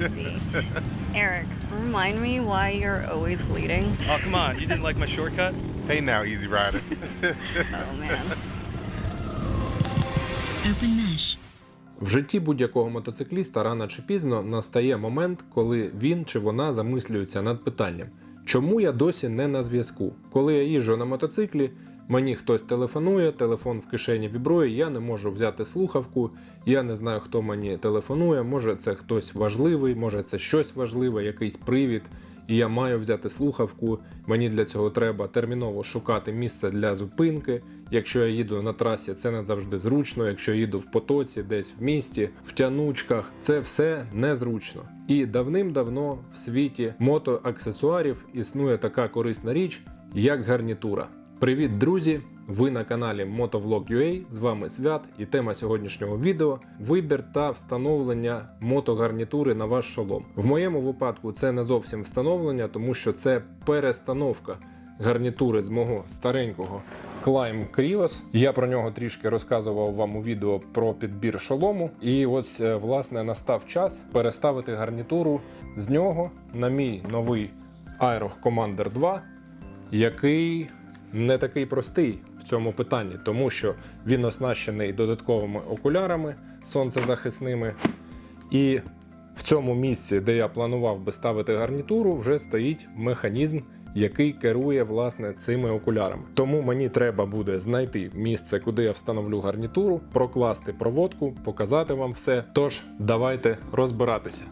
Eric, remind me why you're always leading. Oh, come on. You didn't like my shortcut? Hey now, Easy Rider. Oh man. Open mesh. В житті будь-якого мотоцикліста рано чи пізно настає момент, коли він чи вона замислюється над питанням, чому я досі не на зв'язку? Коли я їжджу на мотоциклі, мені хтось телефонує, телефон в кишені вібрує, я не можу взяти слухавку, я не знаю, хто мені телефонує, може це хтось важливий, може це щось важливе, якийсь привід. І я маю взяти слухавку. Мені для цього треба терміново шукати місце для зупинки. Якщо я їду на трасі, це не завжди зручно. Якщо їду в потоці, десь в місті, в тянучках, це все незручно. І давним-давно в світі мотоаксесуарів існує така корисна річ, як гарнітура. Привіт, друзі! Ви на каналі Motovlog.ua, з вами Свят, і тема сьогоднішнього відео вибір та встановлення мотогарнітури на ваш шолом. В моєму випадку це не зовсім встановлення, тому що це перестановка гарнітури з мого старенького Climb Krios. Я про нього трішки розказував вам у відео про підбір шолому. І ось е, власне настав час переставити гарнітуру з нього на мій новий Aero Commander 2 який не такий простий в цьому питанні, тому що він оснащений додатковими окулярами сонцезахисними. І в цьому місці, де я планував би ставити гарнітуру, вже стоїть механізм, який керує власне цими окулярами. Тому мені треба буде знайти місце, куди я встановлю гарнітуру, прокласти проводку, показати вам все. Тож, давайте розбиратися.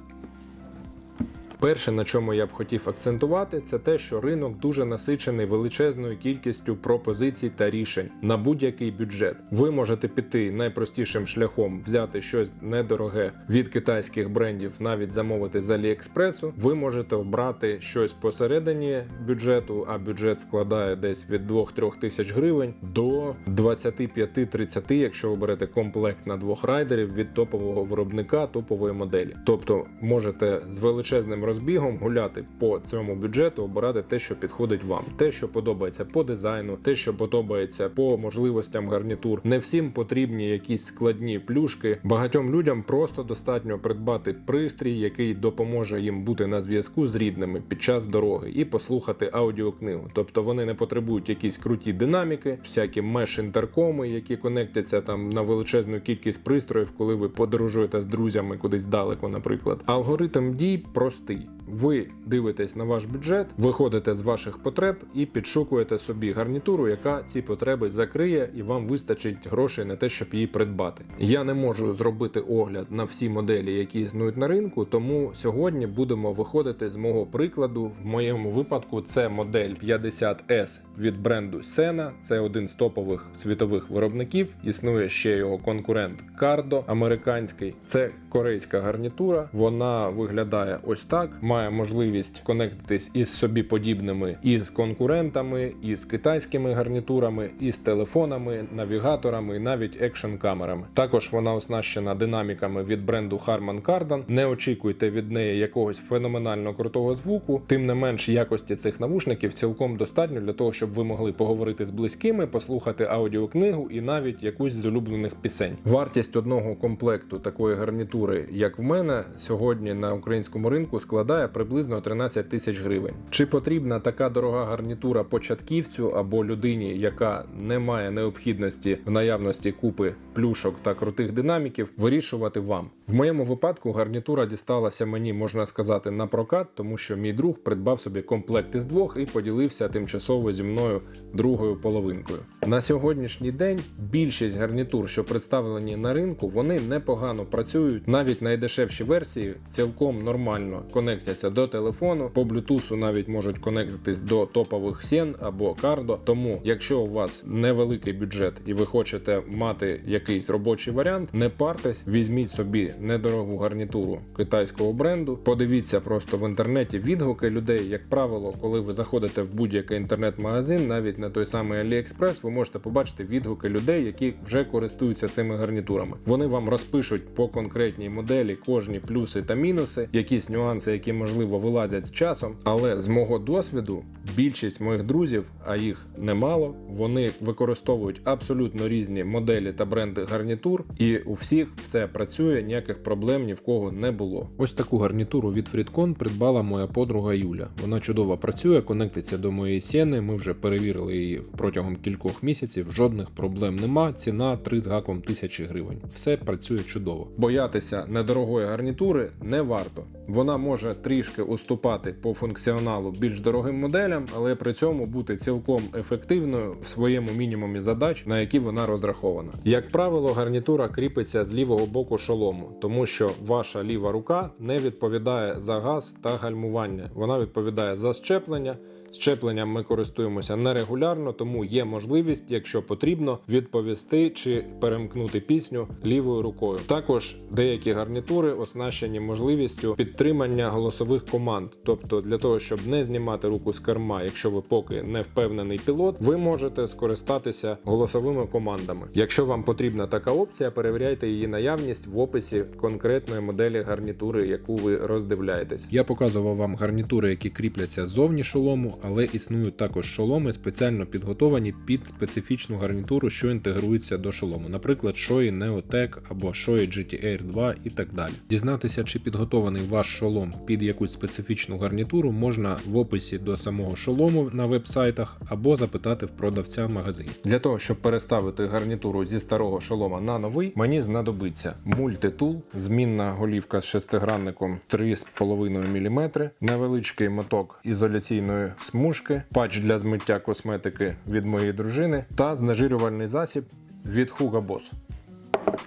Перше, на чому я б хотів акцентувати, це те, що ринок дуже насичений величезною кількістю пропозицій та рішень на будь-який бюджет. Ви можете піти найпростішим шляхом, взяти щось недороге від китайських брендів, навіть замовити з Аліекспресу. Ви можете обрати щось посередині бюджету, а бюджет складає десь від 2-3 тисяч гривень до 25-30, якщо ви берете комплект на двох райдерів від топового виробника топової моделі. Тобто можете з величезним розбігом гуляти по цьому бюджету, обирати те, що підходить вам, те, що подобається по дизайну, те, що подобається по можливостям гарнітур. Не всім потрібні якісь складні плюшки. Багатьом людям просто достатньо придбати пристрій, який допоможе їм бути на зв'язку з рідними під час дороги і послухати аудіокнигу. Тобто вони не потребують якісь круті динаміки, всякі меш інтеркоми, які конектяться там на величезну кількість пристроїв, коли ви подорожуєте з друзями кудись далеко, наприклад. Алгоритм дій простий. Ви дивитесь на ваш бюджет, виходите з ваших потреб і підшукуєте собі гарнітуру, яка ці потреби закриє, і вам вистачить грошей на те, щоб її придбати. Я не можу зробити огляд на всі моделі, які існують на ринку, тому сьогодні будемо виходити з мого прикладу. В моєму випадку це модель 50S від бренду Sena. Це один з топових світових виробників. Існує ще його конкурент Cardo американський. Це корейська гарнітура. Вона виглядає ось так. Має можливість конектитись із собі подібними із конкурентами, із китайськими гарнітурами, із телефонами, навігаторами, і навіть екшн камерами. Також вона оснащена динаміками від бренду Harman Kardon. Не очікуйте від неї якогось феноменально крутого звуку. Тим не менш, якості цих навушників цілком достатньо для того, щоб ви могли поговорити з близькими, послухати аудіокнигу і навіть якусь з улюблених пісень. Вартість одного комплекту такої гарнітури, як в мене, сьогодні на українському ринку складає приблизно 13 тисяч гривень. Чи потрібна така дорога гарнітура початківцю або людині, яка не має необхідності в наявності купи плюшок та крутих динаміків, вирішувати вам. В моєму випадку гарнітура дісталася мені, можна сказати, на прокат, тому що мій друг придбав собі комплект із двох і поділився тимчасово зі мною другою половинкою. На сьогоднішній день більшість гарнітур, що представлені на ринку, вони непогано працюють. Навіть найдешевші версії цілком нормально конектяться до телефону. По блютусу навіть можуть конектитись до топових Сен або Cardo. Тому, якщо у вас невеликий бюджет і ви хочете мати якийсь робочий варіант, не партесь, візьміть собі недорогу гарнітуру китайського бренду. Подивіться просто в інтернеті відгуки людей. Як правило, коли ви заходите в будь-який інтернет-магазин, навіть на той самий AliExpress, ви можете побачити відгуки людей, які вже користуються цими гарнітурами. Вони вам розпишуть по конкретній моделі кожні плюси та мінуси, якісь нюанси, які можливо вилазять з часом, але з мого досвіду більшість моїх друзів, а їх немало, вони використовують абсолютно різні моделі та бренди гарнітур, і у всіх все працює, ніяких проблем ні в кого не було. Ось таку гарнітуру від Фрідкон придбала моя подруга Юля. Вона чудово працює, конектиться до моєї сіни. Ми вже перевірили її протягом кількох місяців. Жодних проблем нема. Ціна 3 з гаком тисячі гривень. Все працює чудово. Боятися недорогої гарнітури не варто. Вона може трішки уступати по функціоналу більш дорогим моделям, але при цьому бути цілком ефективною в своєму мінімумі задач, на які вона розрахована. Як правило, гарнітура кріпиться з лівого боку шолому, тому що ваша ліва рука не відповідає за газ та гальмування. Вона відповідає за щеплення. Щепленням ми користуємося нерегулярно, тому є можливість, якщо потрібно, відповісти чи перемкнути пісню лівою рукою. Також деякі гарнітури оснащені можливістю підтримання голосових команд. Тобто, для того, щоб не знімати руку з керма, якщо ви поки не впевнений пілот, ви можете скористатися голосовими командами. Якщо вам потрібна така опція, перевіряйте її наявність в описі конкретної моделі гарнітури, яку ви роздивляєтесь. Я показував вам гарнітури, які кріпляться ззовні шолому, але існують також шоломи, спеціально підготовані під специфічну гарнітуру, що інтегрується до шолому, наприклад, Shoei Neotech або Shoei GT Air 2 і так далі. Дізнатися, чи підготований ваш шолом під якусь специфічну гарнітуру, можна в описі до самого шолому на веб-сайтах або запитати в продавця в магазині. Для того, щоб переставити гарнітуру зі старого шолома на новий, мені знадобиться мультитул, змінна голівка з шестигранником 3,5 мм, невеличкий моток ізоляційної смужки, патч для змиття косметики від моєї дружини та знежирювальний засіб від Hugo Boss.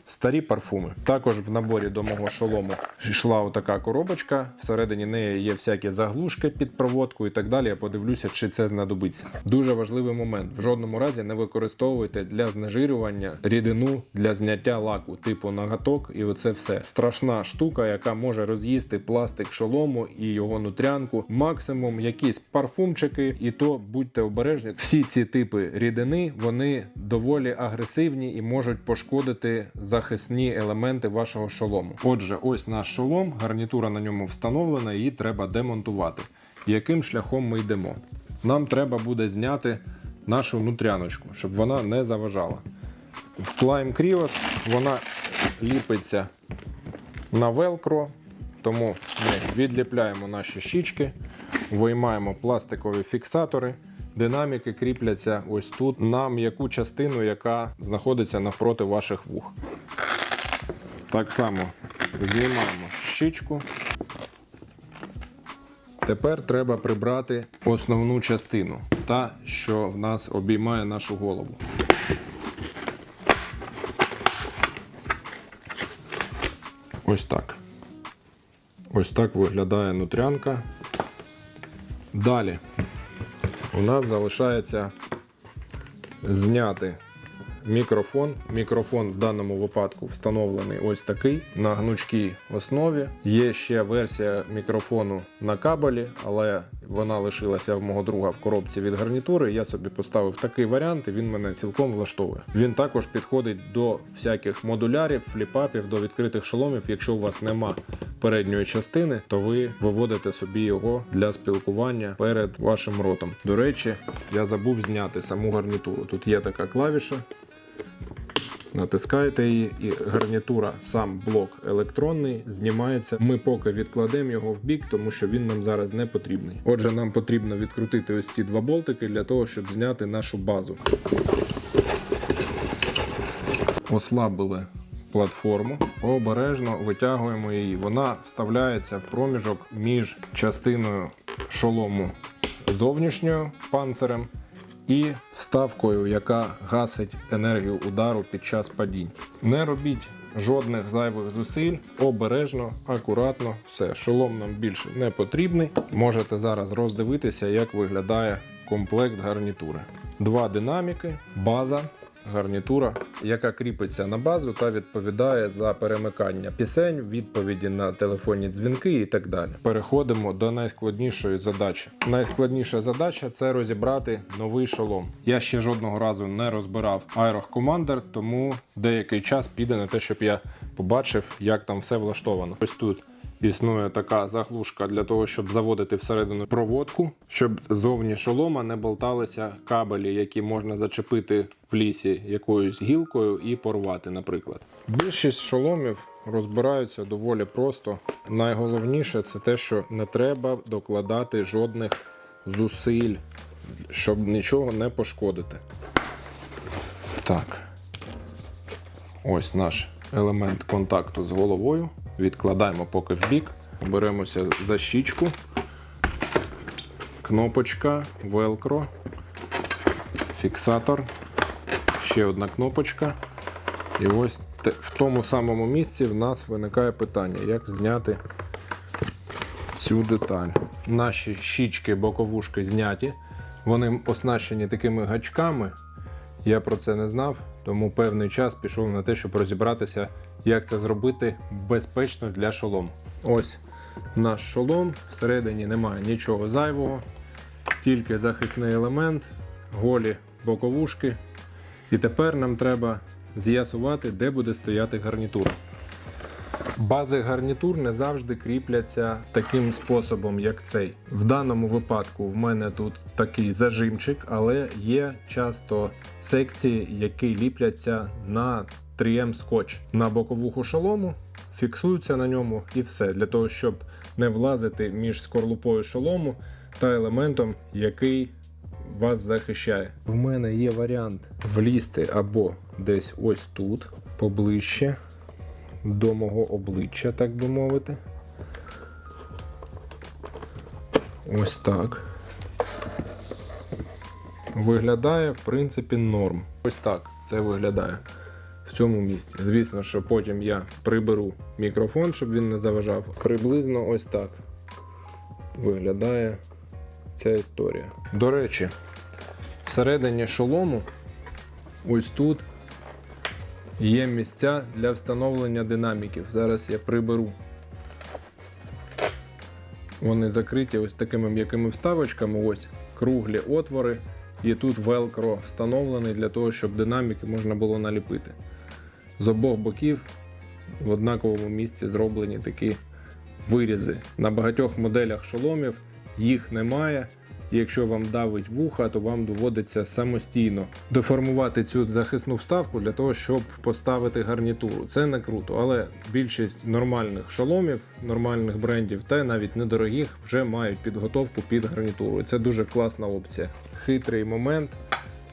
Старі парфуми. Також в наборі до мого шолому йшла отака коробочка. Всередині неї є всякі заглушки під проводку і так далі. Я подивлюся, чи це знадобиться. Дуже важливий момент: в жодному разі не використовуйте для знежирювання рідину для зняття лаку, типу нагаток, і оце все. Страшна штука, яка може роз'їсти пластик шолому і його нутрянку. Максимум якісь парфумчики, і то будьте обережні. Всі ці типи рідини вони доволі агресивні і можуть пошкодити захисні елементи вашого шолому. Отже, ось наш шолом, гарнітура на ньому встановлена, її треба демонтувати. Яким шляхом ми йдемо? Нам треба буде зняти нашу нутряночку, щоб вона не заважала. В Climb Krios вона ліпиться на велкро, тому ми відліпляємо наші щічки, виймаємо пластикові фіксатори. Динаміки кріпляться ось тут на м'яку частину, яка знаходиться навпроти ваших вух. Так само знімаємо щічку. Тепер треба прибрати основну частину, та, що в нас обіймає нашу голову. Ось так. Ось так виглядає нутрянка. Далі у нас залишається зняти мікрофон. Мікрофон в даному випадку встановлений ось такий на гнучкій основі. Є ще версія мікрофону на кабелі, але вона лишилася в мого друга в коробці від гарнітури. Я собі поставив такий варіант, і він мене цілком влаштовує. Він також підходить до всяких модулярів, фліпапів, до відкритих шоломів. Якщо у вас нема передньої частини, то ви виводите собі його для спілкування перед вашим ротом. До речі, я забув зняти саму гарнітуру. Тут є така клавіша. Натискаєте її, і гарнітура, сам блок електронний, знімається. Ми поки відкладемо його в бік, тому що він нам зараз не потрібний. Отже, нам потрібно відкрутити ось ці два болтики для того, щоб зняти нашу базу. Ослабили платформу, обережно витягуємо її. Вона вставляється в проміжок між частиною шолому зовнішньою панцирем і вставкою, яка гасить енергію удару під час падінь. Не робіть жодних зайвих зусиль, обережно, акуратно, все, шолом нам більше не потрібний. Можете зараз роздивитися, як виглядає комплект гарнітури. Два динаміки, база. Гарнітура, яка кріпиться на базу та відповідає за перемикання пісень, відповіді на телефонні дзвінки і так далі. Переходимо до найскладнішої задачі. Найскладніша задача це розібрати новий шолом. Я ще жодного разу не розбирав Aerox Commander, тому деякий час піде на те, щоб я побачив, як там все влаштовано. Ось тут існує така заглушка для того, щоб заводити всередину проводку, щоб зовні шолома не болталися кабелі, які можна зачепити в лісі якоюсь гілкою і порвати, наприклад. Більшість шоломів розбираються доволі просто. Найголовніше це те, що не треба докладати жодних зусиль, щоб нічого не пошкодити. Так. Ось наш елемент контакту з головою. Відкладаємо поки в бік. Беремося за щічку. Кнопочка, велкро, фіксатор, ще одна кнопочка. І ось в тому самому місці в нас виникає питання, як зняти цю деталь. Наші щічки, боковушки зняті. Вони оснащені такими гачками. Я про це не знав, тому певний час пішов на те, щоб розібратися, як це зробити безпечно для шолому. Ось наш шолом, всередині немає нічого зайвого, тільки захисний елемент, голі боковушки. І тепер нам треба з'ясувати, де буде стояти гарнітура. Бази гарнітур не завжди кріпляться таким способом, як цей. В даному випадку в мене тут такий зажимчик, але є часто секції, які ліпляться на 3М скотч на боковуху шолому, фіксуються на ньому і все для того, щоб не влазити між скорлупою шолому та елементом, який вас захищає. В мене є варіант влізти або десь ось тут, поближче до мого обличчя, так би мовити. Ось так. Виглядає, в принципі, норм. Ось так це виглядає в цьому місці. Звісно, що потім я приберу мікрофон, щоб він не заважав. Приблизно ось так виглядає ця історія. До речі, всередині шолому, ось тут Є місця для встановлення динаміків. Зараз я приберу. Вони закриті ось такими м'якими вставочками. Ось круглі отвори. І тут велкро встановлений для того, щоб динаміки можна було наліпити. З обох боків в однаковому місці зроблені такі вирізи. На багатьох моделях шоломів їх немає. Якщо вам давить вуха, то вам доводиться самостійно деформувати цю захисну вставку для того, щоб поставити гарнітуру. Це не круто, але більшість нормальних шоломів, нормальних брендів та навіть недорогих вже мають підготовку під гарнітуру. Це дуже класна опція. Хитрий момент,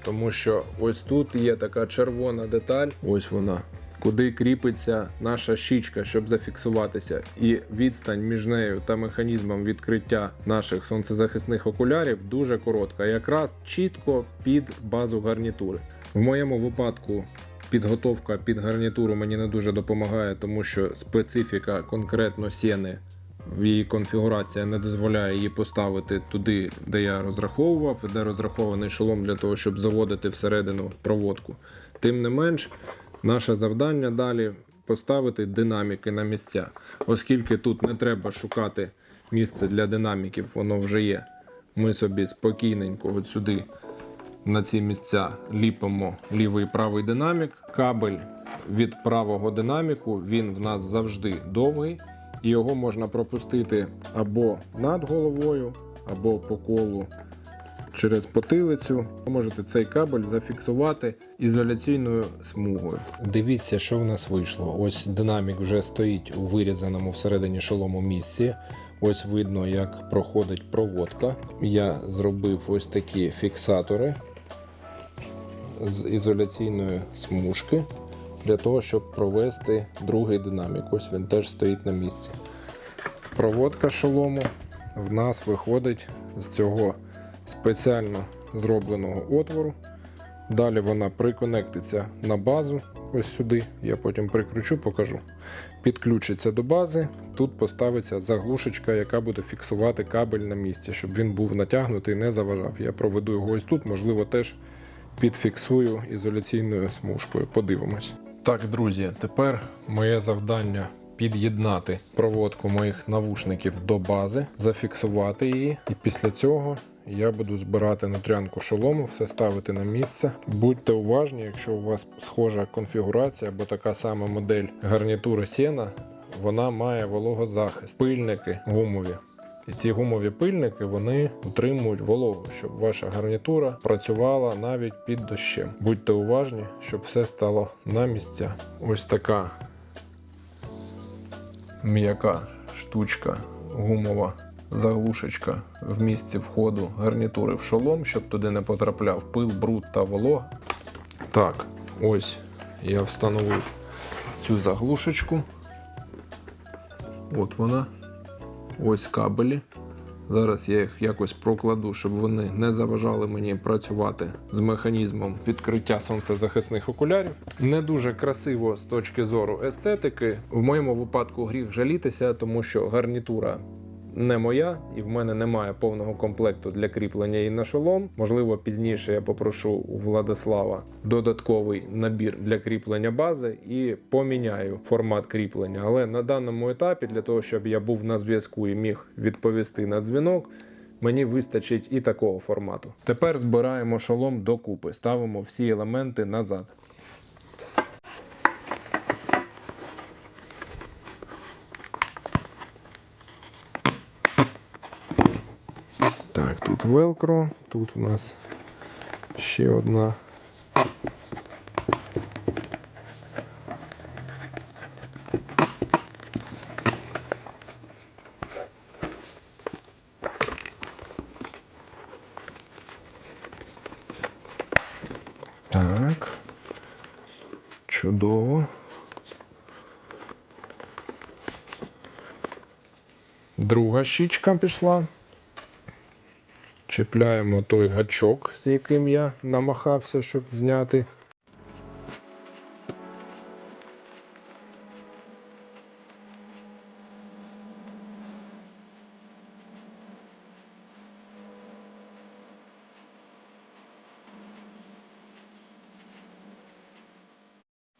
тому що ось тут є така червона деталь. Ось вона. Куди кріпиться наша щічка, щоб зафіксуватися, і відстань між нею та механізмом відкриття наших сонцезахисних окулярів дуже коротка, якраз чітко під базу гарнітури. В моєму випадку підготовка під гарнітуру мені не дуже допомагає, тому що специфіка конкретно сіни в її конфігурація не дозволяє її поставити туди, де я розраховував, де розрахований шолом для того, щоб заводити всередину проводку. Тим не менш, наше завдання далі поставити динаміки на місця, оскільки тут не треба шукати місце для динаміків, воно вже є. Ми собі спокійненько от сюди на ці місця ліпимо лівий і правий динамік. Кабель від правого динаміку він в нас завжди довгий, і його можна пропустити або над головою, або по колу через потилицю. Ви можете цей кабель зафіксувати ізоляційною смугою. Дивіться, що в нас вийшло. Ось динамік вже стоїть у вирізаному всередині шолому місці. Ось видно, як проходить проводка. Я зробив ось такі фіксатори з ізоляційної смужки для того, щоб провести другий динамік. Ось він теж стоїть на місці. Проводка шолому в нас виходить з цього спеціально зробленого отвору. Далі вона приконектиться на базу. Ось сюди. Я потім прикручу, покажу. Підключиться до бази. Тут поставиться заглушечка, яка буде фіксувати кабель на місці, щоб він був натягнутий, не заважав. Я проведу його ось тут, можливо, теж підфіксую ізоляційною смужкою. Подивимось. Так, друзі, тепер моє завдання під'єднати проводку моїх навушників до бази, зафіксувати її, і після цього я буду збирати нутрянку шолому, все ставити на місце. Будьте уважні, якщо у вас схожа конфігурація або така сама модель гарнітури Сена, вона має вологозахист, пильники гумові. І ці гумові пильники вони утримують вологу, щоб ваша гарнітура працювала навіть під дощем. Будьте уважні, щоб все стало на місця. Ось така м'яка штучка гумова заглушечка в місці входу гарнітури в шолом, щоб туди не потрапляв пил, бруд та волога. Так, ось я встановив цю заглушечку. От вона. Ось кабелі. Зараз я їх якось прокладу, щоб вони не заважали мені працювати з механізмом відкриття сонцезахисних окулярів. Не дуже красиво з точки зору естетики. В моєму випадку гріх жалітися, тому що гарнітура не моя, і в мене немає повного комплекту для кріплення її на шолом. Можливо, пізніше я попрошу у Владислава додатковий набір для кріплення бази і поміняю формат кріплення. Але на даному етапі, для того, щоб я був на зв'язку і міг відповісти на дзвінок. Мені вистачить і такого формату. Тепер збираємо шолом докупи, ставимо всі елементи назад. Так, тут велкро, тут у нас ще одна. Так. Чудово. Друга щічка пішла. Чіпляємо той гачок, з яким я намахався, щоб зняти.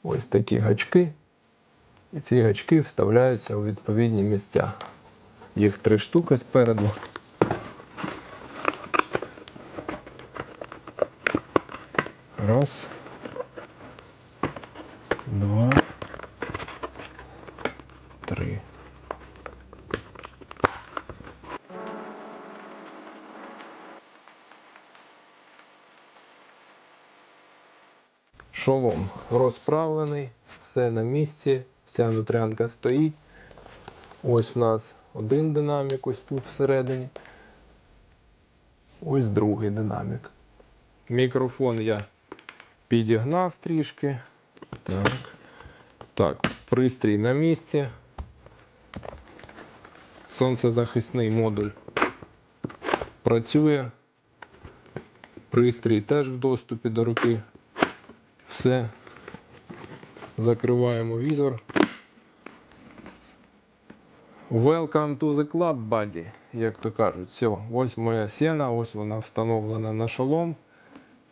Ось такі гачки. І ці гачки вставляються у відповідні місця. Їх три штуки спереду. Раз. Два. Три. Шолом розправлений, все на місці, вся нутрянка стоїть. Ось у нас один динамік ось тут всередині. Ось другий динамік. Мікрофон я підігнав трішки. Так. Так, пристрій на місці. Сонцезахисний модуль працює. Пристрій теж в доступі до руки. Все. Закриваємо візор. Welcome to the club, buddy, як то кажуть. Все, ось моя сіна, ось вона встановлена на шолом.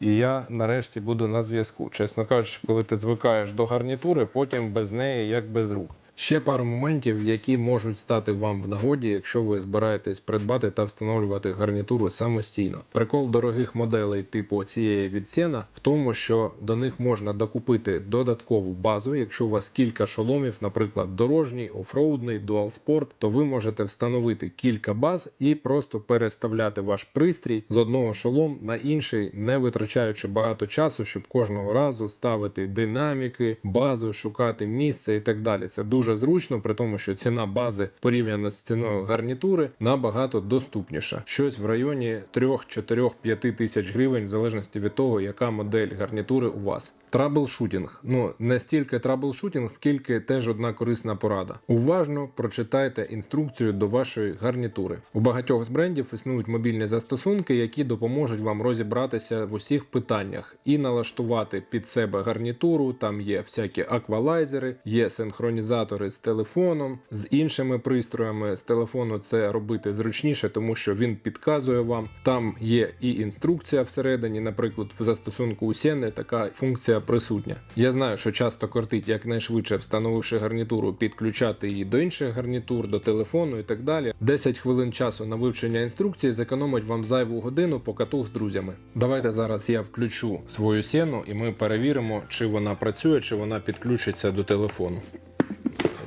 І я нарешті буду на зв'язку. Чесно кажучи, коли ти звикаєш до гарнітури, потім без неї як без рук. Ще пару моментів, які можуть стати вам в нагоді, якщо ви збираєтесь придбати та встановлювати гарнітуру самостійно. Прикол дорогих моделей типу цієї від Sena в тому, що до них можна докупити додаткову базу. Якщо у вас кілька шоломів, наприклад, дорожній, офроудний, дуалспорт, то ви можете встановити кілька баз і просто переставляти ваш пристрій з одного шолом на інший, не витрачаючи багато часу, щоб кожного разу ставити динаміки, базу, шукати місце і так далі. Це дуже зручно, при тому, що ціна бази порівняно з ціною гарнітури набагато доступніша. Щось в районі 3, 4, 5 тисяч гривень, в залежності від того, яка модель гарнітури у вас. Траблшутінг. Ну не стільки траблшутінг, скільки теж одна корисна порада. Уважно прочитайте інструкцію до вашої гарнітури. У багатьох з брендів існують мобільні застосунки, які допоможуть вам розібратися в усіх питаннях і налаштувати під себе гарнітуру. Там є всякі аквалайзери, є синхронізатори з телефоном, з іншими пристроями. З телефону це робити зручніше, тому що він підказує вам. Там є і інструкція всередині, наприклад, в застосунку у Сєни така функція присутня. Я знаю, що часто кортить якнайшвидше встановивши гарнітуру, підключати її до інших гарнітур, до телефону і так далі. 10 хвилин часу на вивчення інструкції зекономить вам зайву годину покатух з друзями. Давайте зараз я включу свою сіну і ми перевіримо, чи вона працює, чи вона підключиться до телефону.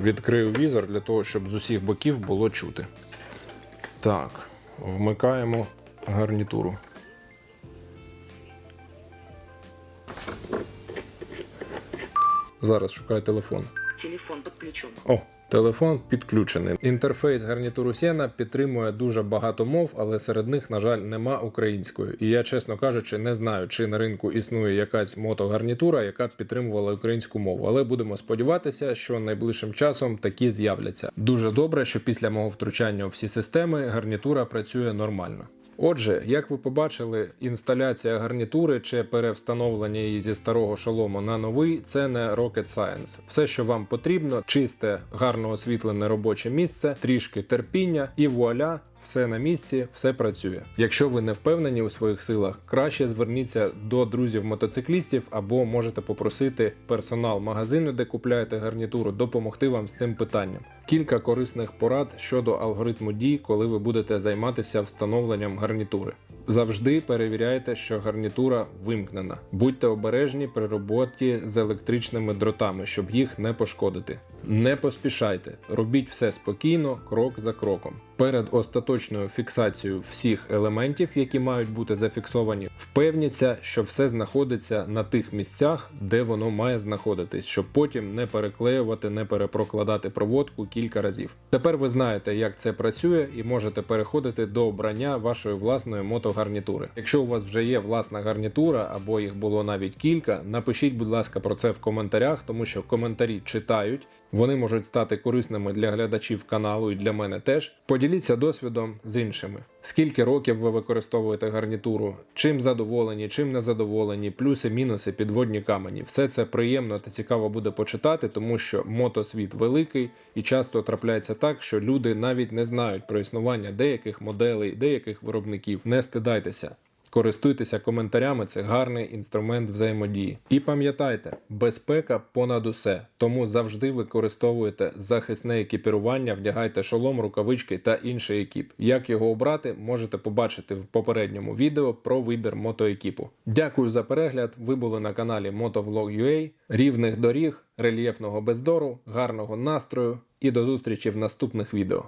відкрию візор для того, щоб з усіх боків було чути. Так, вмикаємо гарнітуру. Зараз шукаю телефон. Телефон подключен. О, телефон підключений. Інтерфейс гарнітуру Сіна підтримує дуже багато мов, але серед них, на жаль, нема української. І я, чесно кажучи, не знаю, чи на ринку існує якась мотогарнітура, яка б підтримувала українську мову. Але будемо сподіватися, що найближчим часом такі з'являться. Дуже добре, що після мого втручання у всі системи гарнітура працює нормально. Отже, як ви побачили, інсталяція гарнітури чи перевстановлення її зі старого шолому на новий це не rocket science. Все, що вам потрібно, чисте, гарно освітлене робоче місце, трішки терпіння і вуаля. Все на місці, все працює. Якщо ви не впевнені у своїх силах, краще зверніться до друзів мотоциклістів або можете попросити персонал магазину, де купляєте гарнітуру, допомогти вам з цим питанням. Кілька корисних порад щодо алгоритму дій, коли ви будете займатися встановленням гарнітури. Завжди перевіряйте, що гарнітура вимкнена. Будьте обережні при роботі з електричними дротами, щоб їх не пошкодити. Не поспішайте, робіть все спокійно, крок за кроком. Перед остаточною фіксацією всіх елементів, які мають бути зафіксовані, впевніться, що все знаходиться на тих місцях, де воно має знаходитись, щоб потім не переклеювати, не перепрокладати проводку кілька разів. Тепер ви знаєте, як це працює, і можете переходити до обрання вашої власної мотогарнітури. Якщо у вас вже є власна гарнітура або їх було навіть кілька, напишіть, будь ласка, про це в коментарях, тому що коментарі читають. Вони можуть стати корисними для глядачів каналу і для мене теж. Поділіться досвідом з іншими. Скільки років ви використовуєте гарнітуру? Чим задоволені, чим не задоволені, плюси, мінуси, підводні камені. Все це приємно та цікаво буде почитати, тому що мотосвіт великий і часто трапляється так, що люди навіть не знають про існування деяких моделей, деяких виробників. Не стидайтеся. Користуйтеся коментарями, це гарний інструмент взаємодії. І пам'ятайте, безпека понад усе, тому завжди використовуйте захисне екіпірування, вдягайте шолом, рукавички та інший екіп. Як його обрати, можете побачити в попередньому відео про вибір мотоекіпу. Дякую за перегляд. Ви були на каналі Motovlog.ua. Рівних доріг, рельєфного бездору, гарного настрою і до зустрічі в наступних відео.